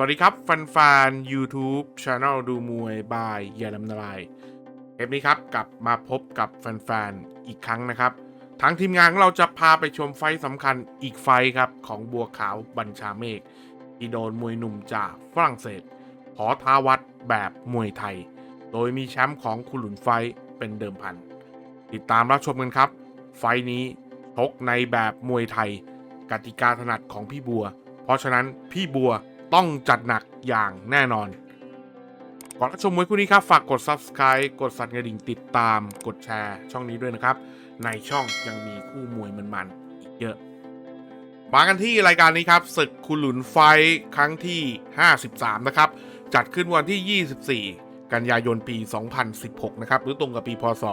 สวัสดีครับแฟนๆ YouTube Channel ดูมวยบายยาลำนารายเทปนี้ครับกลับมาพบกับแฟนๆอีกครั้งนะครับทั้งทีมงานของเราจะพาไปชมไฟสำคัญอีกไฟครับ ของบัวขาวบัญชาเมฆที่โดนมวยหนุ่มจากฝรั่งเศสขอท้าวัดแบบมวยไทย โดยมีแชมป์ของคุณหลุนไฟเป็นเดิมพัน ติดตามรับชมกันครับ ไฟนี้ชกในแบบมวยไทย กติกาถนัดของพี่บัว เพราะฉะนั้นพี่บัว ต้องจัดหนักอย่างแน่นอน ก่อนรับชมมวยคู่นี้ครับ ฝากกด subscribe กดสั่นกระดิ่งติดตาม กดแชร์ช่องนี้ด้วยนะครับ ในช่องยังมีคู่มวยมันๆอีกเยอะ มากันที่รายการนี้ครับศึกคุณหลุนไฟครั้งที่ 53 นะครับ จัดขึ้นวันที่ 24 กันยายนปี 2016 นะครับ หรือตรงกับปีพศ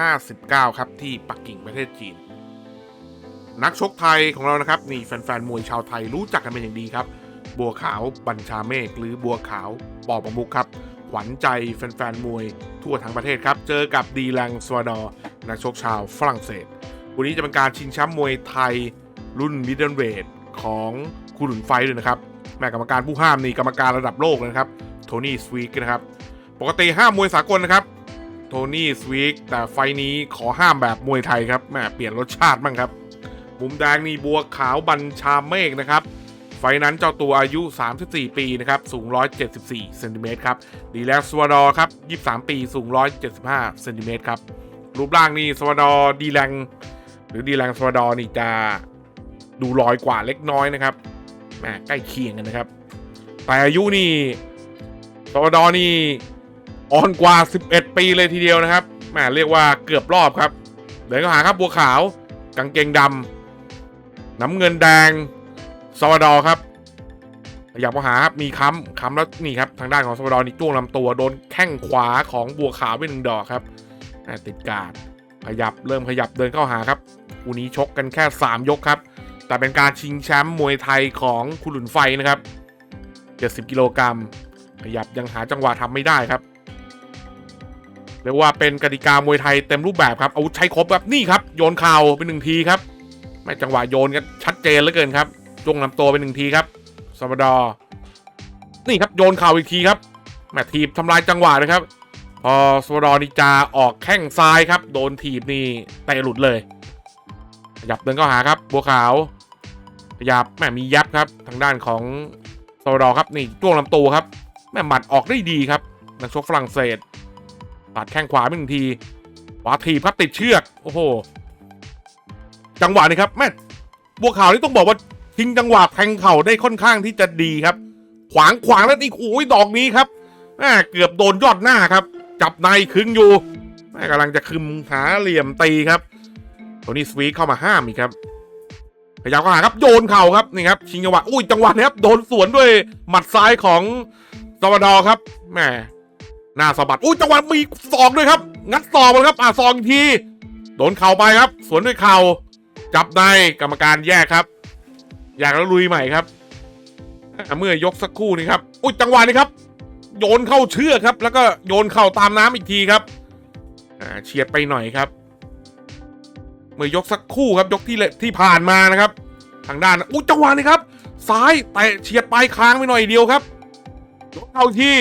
2559 ครับ ที่ปักกิ่งประเทศจีน นักชกไทยของเรานะครับนี่แฟนๆมวยชาวไทยรู้จักกันเป็นอย่างดีครับ บัวขาวบัญชาเมฆหรือบัวขาวปอประมุกครับขวัญใจแฟนๆมวยทั่วทั้งประเทศครับ เจอกับดีแลงสวาดอร์นักชกชาวฝรั่งเศส วันนี้จะเป็นการชิงแชมป์มวยไทยรุ่นมิดเดิลเวทของคุณหลุนไฟด้วยนะครับ แม่กรรมการผู้ห้ามนี่กรรมการระดับโลกนะครับ โทนี่สวีกนะครับ ปกติห้ามมวยสากลนะครับ โทนี่สวีกแต่ไฟท์นี้ขอห้ามแบบมวยไทยครับแม่เปลี่ยนรสชาติบ้างครับ มุมแดงนี่บัวขาวบัญชาเมฆนะครับ ไฟนั้นเจ้าตัวอายุ 34 ปีนะครับ สูง 174เซนติเมตรครับ ดีแลกสวดอครับ 23 ปี สูง 175เซนติเมตรครับ รูปร่างนี่สวดอดีแลงหรือดีแลงสวดอนี่จะดูลอยกว่าเล็กน้อยนะครับแหมใกล้เคียงกันนะครับ แต่อายุนี่สวดอนี่อ่อนกว่า 11 ปีเลยทีเดียวนะครับแหมเรียกว่าเกือบรอบครับ เดินเข้าหาครับบัวขาวกางเกงดำ น้ำเงินแดงสวาดอครับขยับมาหาครับมีค้ำค้ำแล้วนี่ครับทางด้านของสวาดอนี่จ้วงลำตัวโดนแข้งขวาของบัวขาวไปหนึ่งดอกครับติดการขยับเริ่มขยับเดินเข้าหาครับคู่นี้ชกกันแค่ 3 ยกครับ แต่เป็นการชิงแชมป์มวยไทยของคุณหลุนไฟนะครับ70กิโลกรัมขยับยังหาจังหวะทำไม่ได้ครับเรียกว่าเป็นกติกามวยไทยเต็มรูปแบบครับอาวุธใช้ครบครับนี่ครับโยนเข่าเป็นหนึ่งทีครับ ไม่จังหวะโยนกันชัดเจนเหลือเกินครับจงลำตัวเป็นหนึ่งทีครับซาบดอนี่ครับโยนเข่าอีกทีครับแมทีบทำลายจังหวะเลยครับ พอซาบดอนิจาออกแข้งซ้ายครับ โดนถีบนี่เตะหลุดเลยขยับเดินเข้าหาครับ บัวขาวขยับแม่มียับครับ ทางด้านของซาบดอครับนี่จ้วงลำตัวครับ แม่หมัดออกได้ดีครับนักชกฝรั่งเศสตัดแข้งขวาไปหนึ่งทีขวาถีบครับติดเชือก โอ้โห จังหวะนี้ครับแม่บัวขาวนี่ต้องบอกว่าทิ้งจังหวะแทงเข่าได้ค่อนข้างที่จะดีครับ ขวางขวางแล้วนี่โอ้ยดอกนี้ครับแม่เกือบโดนยอดหน้าครับ จับในคึงอยู่แม่กำลังจะคึมหาเหลี่ยมตีครับโทนี่สวีทเข้ามาห้ามอีกครับพยายามเข้าหาครับโยนเข่าครับนี่ครับชิงจังหวะอุ้ยจังหวะนี้ครับโดนสวนด้วยหมัดซ้ายของซาวดอร์ครับแม่หน้าสะบัดอุ้ยจังหวะมีศอกด้วยครับ งัดศอกมาเลยครับอ่าศอกอีกทีโดนเข่าไปครับ สวนด้วยเข่า จับในกรรมการแยกครับ อยากแล้วลุยใหม่ครับ เมื่อยกสักครู่นี้ครับ อุ้ยจังหวะนี้ครับ โยนเข้าเชือกครับ แล้วก็โยนเข่าตามน้ำอีกทีครับเฉียดไปหน่อยครับ เมื่อยกสักครู่ครับยกที่ที่ผ่านมานะครับ ทางด้านอุ้ยจังหวะนี้ครับ ซ้ายแต่เฉียดปลายคางไปหน่อยเดียวครับยกเข้าที่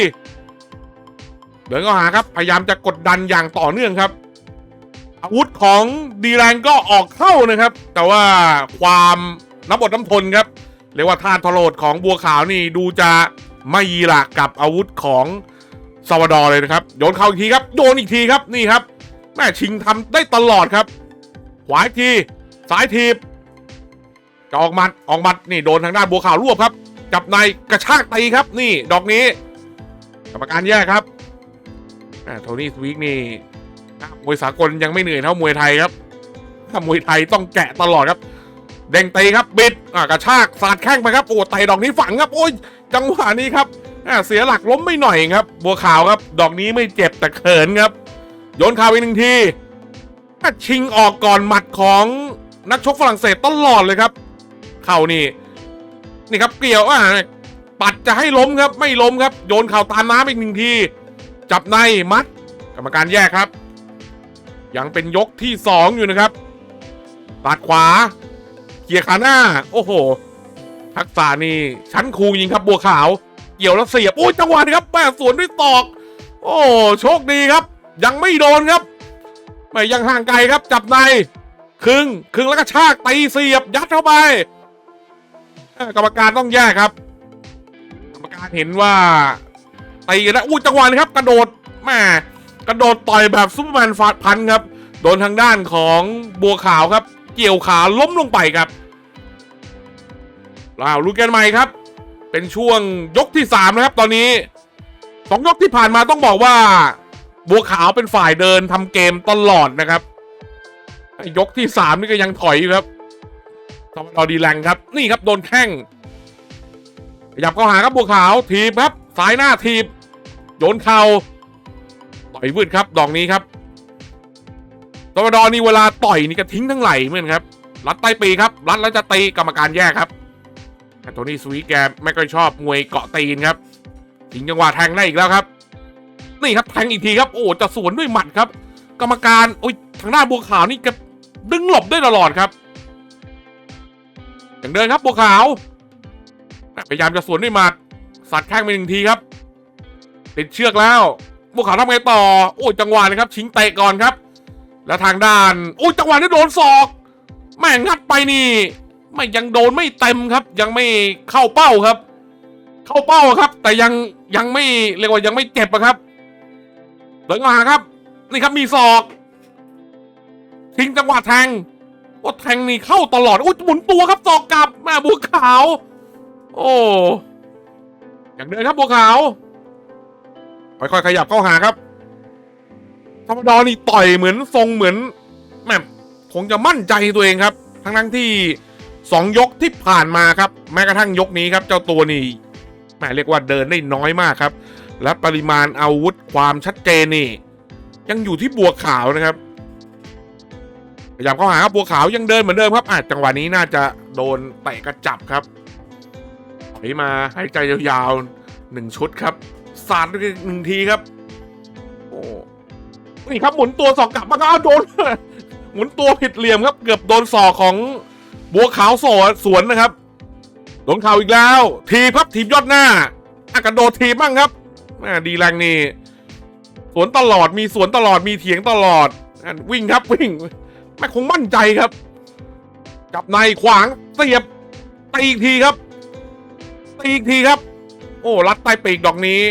เดินเข้าหาครับ พยายามจะกดดันอย่างต่อเนื่องครับ อาวุธของดีแรงก็ออกเข้านะครับ แต่ว่าความน้ำอดน้ำทนครับเรียกว่าท่าทรดของบัวขาวนี่ดูจะไม่ยีละกับอาวุธของซาวดอร์เลยนะครับ โยนเข้าอีกทีครับ โยนอีกทีครับนี่ครับแม่ชิงทำได้ตลอดครับ ขวาทีซ้ายทีบจะออกมัดออกมัดนี่โดนทางด้านบัวขาวรวบครับ จับในกระชากตีครับ นี่ดอกนี้กรรมการแยกครับอ่าโทนี่สวีกนี่ มวยสากลยังไม่เหนื่อยเท่ามวยไทยครับถ้ามวยไทยต้องแกะตลอดครับ เด้งตีครับบิดกระชากสาดแข้งไปครับโอ้ไตดอกนี้ฝังครับโอ้ยจังหวะนี้ครับเสียหลักล้มไม่หน่อยครับ บัวขาวครับ ดอกนี้ไม่เจ็บแต่เขินครับโยนข่าวอีกหนึ่งทีชิงออกก่อนหมัดของนักชกฝรั่งเศสตลอดเลยครับ เข่านี่ นี่ครับเกี่ยวอ่าปัดจะให้ล้มครับ ไม่ล้มครับ โยนเข่าตามน้ำอีกหนึ่งที จับในมัด กรรมการแยกครับ ยังเป็นยกที่สองอยู่นะครับตัดขวาเขี่ยขาหน้า โอ้โห ทักษะนี่ชั้นครูจริงครับบัวขาว เกี่ยวแล้วเสียบโอ้ยจังหวะครับแม่สวนด้วยตอก โอ้โชคดีครับ ยังไม่โดนครับ ไม่ยังห่างไกลครับจับในครึ่งครึ่งแล้วก็ชากตีเสียบยัดเข้าไปกรรมการต้องแยกครับ กรรมการเห็นว่าตีกันนะอู้จังหวะครับ กระโดดแม่ กระโดดต่อยแบบซุปเปอร์แมนฟาดพันครับ โดนทางด้านของบัวขาวครับ เกี่ยวขาล้มลงไปครับลาวลูกแกนใหม่ครับ เป็นช่วงยกที่สามนะครับตอนนี้สองยกที่ผ่านมาต้องบอกว่า บัวขาวเป็นฝ่ายเดินทำเกมตลอดนะครับ ยกที่สามนี่ก็ยังถอยครับตอมดอดีแรงครับ นี่ครับโดนแข้งขยับเข้าหาครับบัวขาวทีบครับ สายหน้าทีบ โยนเข่า ต่อยวืดครับดอกนี้ครับตอมดอนี่เวลาต่อยนี่ก็ทิ้งทั้งไหลเหมือนครับรัดใต้ปีครับรัดแล้วจะตีกรรมการแยกครับแต่ตัวนี้สวีแกไม่ค่อยชอบมวยเกาะตีนครับทิ้งจังหวะแทงได้อีกแล้วครับ นี่ครับแทงอีกทีครับโอ้จะสวนด้วยหมัดครับ กรรมการโอ้ยทางด้าบัวขาวนี่แกดึงหลบได้ตลอดครับอย่างเดินครับบัวขาวพยายามจะสวนด้วยหมัดสัดแข้งไปหนึ่งทีครับ ติดเชือกแล้ว บัวขาวทำไงต่อ โอ้ยจังหวะนะครับ ชิงเตะก่อนครับ แล้วทางด้านโอ้ยจังหวะนี้โดนศอก แม่งงัดไปนี่ ไม่ยังโดนไม่เต็มครับ ยังไม่เข้าเป้าครับ เข้าเป้าครับ แต่ยังยังไม่เรียกว่ายังไม่เจ็บอะครับเดินมาครับ นี่ครับมีศอก ทิ้งจังหวะแทงโอ้แทงนี่เข้าตลอดอุ้ยหมุนตัวครับศอกกลับแม่บัวขาว โอ้อย่างเดินครับบัวขาว ค่อยๆขยับเข้าหาครับธรรมดานี่ต่อยเหมือนทรงเหมือนแม่คงจะมั่นใจตัวเองครับ ทั้งทั้งๆที่สองยกที่ผ่านมาครับ แม้กระทั่งยกนี้ครับ เจ้าตัวนี่แมเรียกว่าเดินได้น้อยมากครับ และปริมาณอาวุธความชัดเจนนี่ ยังอยู่ที่บัวขาวนะครับพยายามเข้าหาครับบัวขาวยังเดินเหมือนเดิมครับอาจจังหวะนี้น่าจะโดนเตะกระจับครับถอยมาหายใจยาวๆหนึ่งชุดครับ สาดด้วยหนึ่งทีครับ โอ้นี่ครับหมุนตัวสอกกลับมาก็โดน หมุนตัวผิดเหลี่ยมครับ เกือบโดนศอกของบัวขาวสวนสวนนะครับโดนเข่าอีกแล้ว ทีบครับทีบยอดหน้าอะกระโดดทีบ้างครับแม่ดีแรงนี่สวนตลอดมีสวนตลอดมีเถียงตลอดวิ่งครับวิ่งแม่คงมั่นใจครับจับในขวางเสียบตีอีกทีครับตีอีกทีครับ โอ้รัดใต้ปีกดอกนี้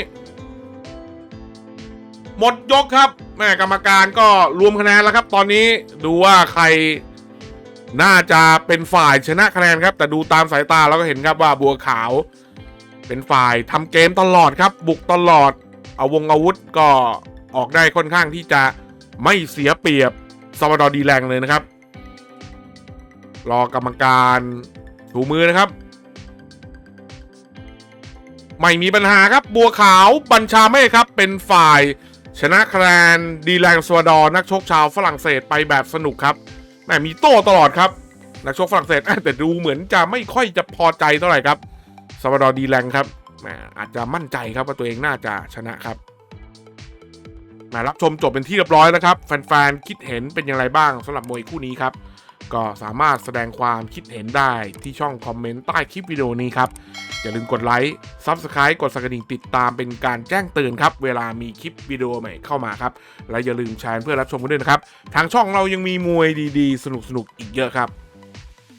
หมดยกครับแม่กรรมการก็รวมคะแนนแล้วครับ ตอนนี้ดูว่าใครน่าจะเป็นฝ่ายชนะคะแนนครับ แต่ดูตามสายตาเราก็เห็นครับว่าบัวขาว เป็นฝ่ายทำเกมตลอดครับ บุกตลอด เอาวงอาวุธก็ออกได้ค่อนข้างที่จะไม่เสียเปรียบซาวาดอดีแรงเลยนะครับ รอกรรมการถูมือนะครับ ไม่มีปัญหาครับบัวขาวบัญชาเมฆครับ เป็นฝ่าย ชนะคะแนนดีแรงสวดอนักชกชาวฝรั่งเศสไปแบบสนุกครับแหมมีโต้ตลอดครับ นักชกฝรั่งเศสแต่ดูเหมือนจะไม่ค่อยจะพอใจเท่าไหร่ครับสวดอดีแรงครับแหมอาจจะมั่นใจครับว่าตัวเองน่าจะชนะครับมารับชมจบเป็นที่เรียบร้อยแล้วครับ แฟนๆ คิดเห็นเป็นอย่างไรบ้างสำหรับมวยคู่นี้ครับ ก็สามารถแสดงความคิดเห็นได้ที่ช่องคอมเมนต์ใต้คลิปวิดีโอนี้ครับ อย่าลืมกดไลค์ Subscribe กดสังกระดิ่งติดตามเป็นการแจ้งเตือนครับ เวลามีคลิปวิดีโอใหม่เข้ามาครับ และอย่าลืมแชร์เพื่อรับชมกันด้วยนะครับ ทางช่องเรายังมีมวยดีๆ สนุกๆอีกเยอะครับ